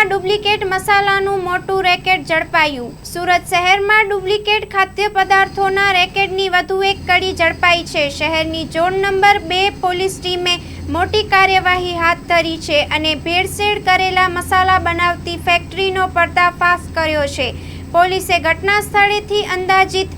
શહેરમાં ડુપ્લિકેટ મસાલાનું મોટું રેકેટ ઝડપાયું. સુરત શહેરમાં ડુપ્લિકેટ ખાદ્ય પદાર્થોના રેકેટની વધુ એક કડી ઝડપાઈ છે. શહેરની ઝોન નંબર બે પોલીસ ટીમે મોટી કાર્યવાહી હાથ ધરી છે અને ભેળસેળ કરેલા મસાલા બનાવતી ફેક્ટરીનો પર્દાફાશ કર્યો છે. પોલીસે ઘટના સ્થળેથી અંદાજિત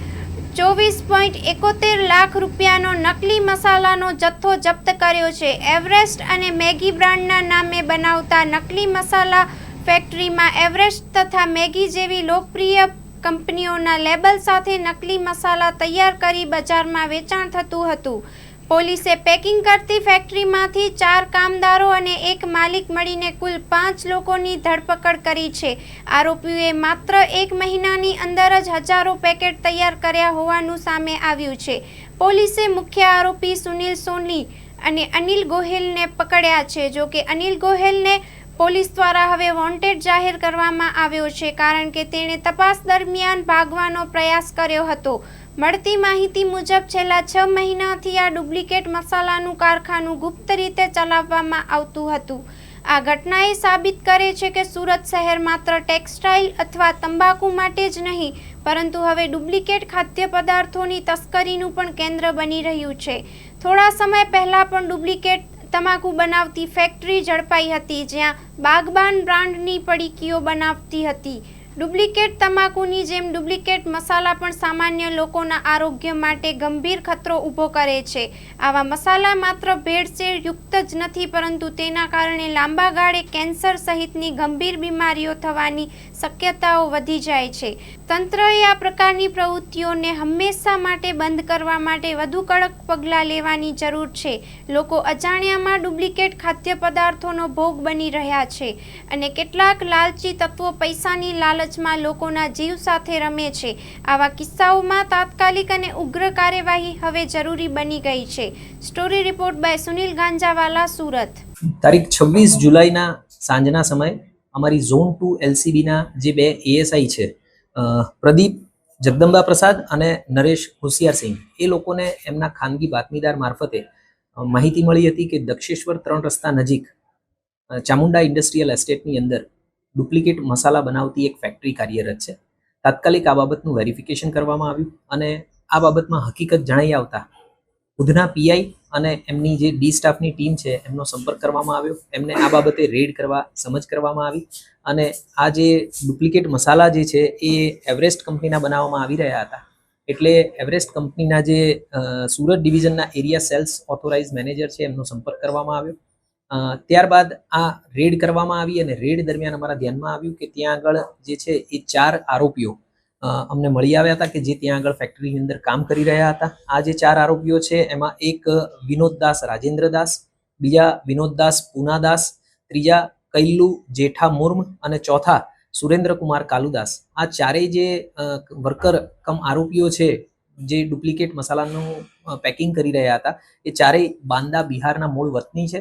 ચોવીસ પોઈન્ટ એકોતેર લાખ રૂપિયાનો નકલી મસાલાનો જથ્થો જપ્ત કર્યો છે. એવરેસ્ટ અને મેગી બ્રાન્ડના નામે બનાવતા નકલી મસાલા ફેક્ટરીમાં એવરેસ્ટ તથા મેગી જેવી લોકપ્રિય કંપનીઓના લેબલ સાથે નકલી મસાલા તૈયાર કરી બજારમાં વેચાણ થતું હતું. પોલીસે પેકિંગ કરતી ફેક્ટરીમાંથી ચાર કામદારો અને એક માલિક મળીને કુલ પાંચ લોકોની ધરપકડ કરી છે. આરોપીઓએ માત્ર એક મહિનાની અંદર જ હજારો પેકેટ તૈયાર કર્યા હોવાનું સામે આવ્યું છે. પોલીસે મુખ્ય આરોપી સુનિલ સોની અને અનિલ ગોહિલને પકડ્યા છે. જોકે અનિલ ગોહિલને પોલીસ દ્વારા હવે વોન્ટેડ જાહેર કરવામાં આવ્યો છે કારણ કે તેણે તપાસ દરમિયાન ભાગવાનો પ્રયાસ કર્યો હતો. મળતી માહિતી મુજબ છેલ્લા છ મહિનાથી આ ડુપ્લિકેટ મસાલાનું કારખાનું ગુપ્ત રીતે ચલાવવામાં આવતું હતું. આ ઘટનાએ સાબિત કરે છે કે સુરત શહેર માત્ર ટેક્સટાઇલ અથવા તંબાકુ માટે જ નહીં, પરંતુ હવે ડુપ્લિકેટ ખાદ્ય પદાર્થોની તસ્કરીનું પણ કેન્દ્ર બની રહ્યું છે. થોડા સમય પહેલાં પણ ડુપ્લિકેટ તમાકુ બનાવતી ફેક્ટરી ઝડપાઈ હતી જ્યાં બાગબાન બ્રાન્ડની પડીકીઓ બનાવતી હતી. ડુપ્લિકેટ તમાકુની જેમ ડુપ્લિકેટ મસાલા પણ સામાન્ય લોકોના આરોગ્ય માટે ગંભીર ખતરો ઊભો કરે છે. આવા મસાલા માત્ર ભેળસેળ યુક્ત જ નથી, પરંતુ તેના કારણે લાંબા ગાળે કેન્સર સહિતની ગંભીર બીમારીઓ થવાની શક્યતાઓ વધી જાય છે. તંત્રએ આ પ્રકારની પ્રવૃત્તિઓને હંમેશા માટે બંધ કરવા માટે વધુ કડક પગલાં લેવાની જરૂર છે. લોકો અજાણ્યામાં ડુપ્લિકેટ ખાદ્ય પદાર્થોનો ભોગ બની રહ્યા છે અને કેટલાક લાલચી તત્વો પૈસાની લાલચમાં લોકોના જીવ સાથે રમે છે. આવા કિસ્સાઓમાં તાત્કાલિક અને ઉગ્ર કાર્યવાહી હવે જરૂરી બની ગઈ છે. Story report by Sunil Ganjawala, Surat. તારીખ છવ્વીસ જુલાઈના સાંજના સમયે અમારી ઝોન ટુ એલસીબીના જે બે એએસઆઈ છે પ્રદીપ જગદંબા પ્રસાદ અને નરેશ હોશિયારસિંહ એ લોકોને એમના ખાનગી બાતમીદાર મારફતે માહિતી મળી હતી કે દક્ષેશ્વર ત્રણ રસ્તા નજીક ચામુંડા ઇન્ડસ્ટ્રીયલ એસ્ટેટની અંદર ડુપ્લિકેટ મસાલા બનાવતી એક ફેક્ટરી કાર્યરત છે. તાત્કાલિક આ બાબતનું વેરિફિકેશન કરવામાં આવ્યું અને આ બાબતમાં હકીકત જણાઈ આવતા ઉધના પીઆઈ અને એમની જે ડી સ્ટાફની ટીમ છે એમનો સંપર્ક કરવામાં આવ્યો. એમને આ બાબતે રેડ કરવા, સમજ કરવામાં આવી અને આ જે ડુપ્લિકેટ મસાલા જે છે એ એવરેસ્ટ કંપનીના બનાવવામાં આવી રહ્યા હતા. એટલે એવરેસ્ટ કંપનીના જે સુરત ડિવિઝનના એરિયા સેલ્સ ઓથોરાઇઝ મેનેજર છે એમનો સંપર્ક કરવામાં આવ્યો. ત્યારબાદ આ રેડ કરવામાં આવી અને રેડ દરમિયાન અમારા ધ્યાનમાં આવ્યું કે ત્યાં આગળ જે છે એ ચાર આરોપીઓ અમને મળી આવ્યા હતા કે જે ત્યાં આગળ ફેક્ટરીની અંદર કામ કરી રહ્યા હતા. આ જે ચાર આરોપીઓ છે, એમાં એક વિનોદદાસ રાજેન્દ્રદાસ બીજા વિનોદદાસ પૂનાદાસ ત્રીજા કૈલ્લુ જેઠા મુર્મ અને ચોથા સુરેન્દ્રકુમાર કાલુદાસ આ ચારેય જે વર્કર કમ આરોપીઓ છે, જે ડુપ્લિકેટ મસાલાનું પેકિંગ કરી રહ્યા હતા, એ ચારેય બાંદા બિહારના મૂળ વતની છે.